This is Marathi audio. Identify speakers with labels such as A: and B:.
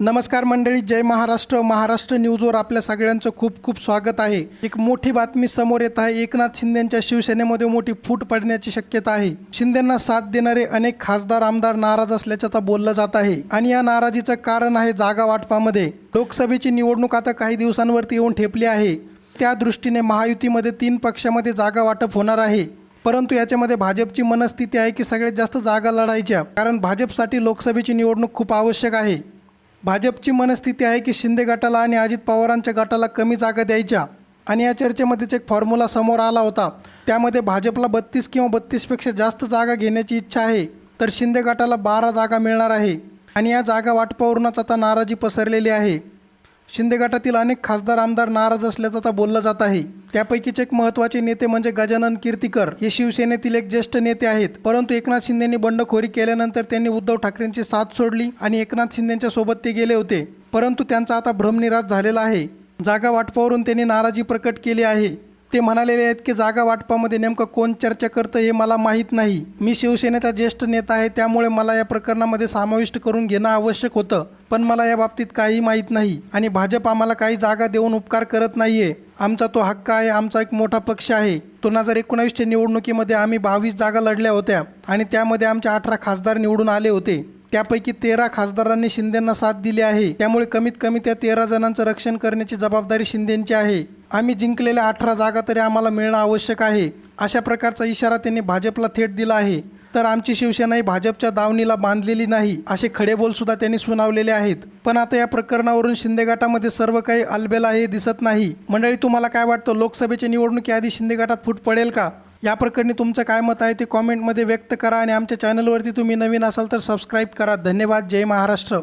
A: नमस्कार मंडळी जय महाराष्ट्र. महाराष्ट्र न्यूजवर आपल्या सगळ्यांचं खूप खूप स्वागत आहे. एक मोठी बातमी समोर येत आहे. एकनाथ शिंदेच्या शिवसेनेमध्ये मोठी फूट पडण्याची शक्यता आहे. शिंदेंना साथ देणारे अनेक खासदार आमदार नाराज असल्याचं आता बोललं जात आहे. आणि या नाराजीचं कारण आहे जागा वाटपामध्ये. लोकसभेची निवडणूक आता काही दिवसांवरती येऊन ठेपली आहे. त्या दृष्टीने महायुतीमध्ये तीन पक्षामध्ये जागा वाटप होणार आहे. परंतु याच्यामध्ये भाजपची मनस्थिती आहे की सगळ्यात जास्त जागा लढायच्या. कारण भाजपसाठी लोकसभेची निवडणूक खूप आवश्यक आहे. भाजपची मनस्थिती आहे की शिंदे गटाला आणि अजित पवारांच्या गटाला कमी जागा द्यायच्या. आणि या चर्चेमध्येच एक फॉर्म्युला समोर आला होता. त्यामध्ये भाजपला बत्तीस किंवा बत्तीसपेक्षा जास्त जागा घेण्याची इच्छा आहे. तर शिंदे गटाला बारा जागा मिळणार आहे. आणि या जागा वाटपावरूनच आता नाराजी पसरलेली आहे. शिंदे गटातील अनेक खासदार आमदार नाराज असल्याचं आता बोललं जात आहे. त्यापैकीच एक महत्त्वाचे नेते म्हणजे गजानन कीर्तीकर. हे शिवसेनेतील एक ज्येष्ठ नेते आहेत. परंतु एकनाथ शिंदेनी बंडखोरी केल्यानंतर त्यांनी उद्धव ठाकरेंची साथ सोडली आणि एकनाथ शिंदेच्या सोबत ते गेले होते. परंतु त्यांचा आता भ्रमनिराश झालेला आहे. जागा वाटपावरून त्यांनी नाराजी प्रकट केली आहे. ते म्हणालेले आहेत की जागा वाटपामध्ये नेमकं कोण चर्चा करतं हे मला माहीत नाही. मी शिवसेनेचा ज्येष्ठ नेता आहे त्यामुळे मला या प्रकरणामध्ये समाविष्ट करून घेणं आवश्यक होतं. पण मला या बाबतीत काही माहीत नाही आणि भाजप आम्हाला काही जागा देऊन उपकार करत नाहीये. आमचा तो हक्क आहे आमचा एक मोठा पक्ष आहे. दोन हजार एकोणावीसच्या निवडणुकीमध्ये आम्ही बावीस जागा लढल्या होत्या आणि त्यामध्ये आमच्या अठरा खासदार निवडून आले होते. त्यापैकी तेरा खासदारांनी शिंदेंना साथ दिली आहे. त्यामुळे कमीत कमी त्या तेरा जणांचं रक्षण करण्याची जबाबदारी शिंदेंची आहे. आम्ही जिंकलेल्या अठरा जागा तरी आम्हाला मिळणं आवश्यक आहे. अशा प्रकारचा इशारा त्यांनी भाजपला थेट दिला आहे. तर आमची शिवसेना ही भाजपच्या दावणीला बांधलेली नाही असे खडे बोल सुद्धा त्यांनी सुनावलेले आहेत. पण आता या प्रकरणावरून शिंदे गटामध्ये सर्व काही अलबेला हे दिसत नाही. मंडळी तुम्हाला काय वाटतं? लोकसभेच्या निवडणुकीआधी शिंदे गटात फूट पडेल का? या प्रकरणी तुमचं काय मत आहे ते कॉमेंटमध्ये व्यक्त करा आणि आमच्या चॅनलवरती तुम्ही नवीन असाल तर सबस्क्राईब करा. धन्यवाद. जय महाराष्ट्र.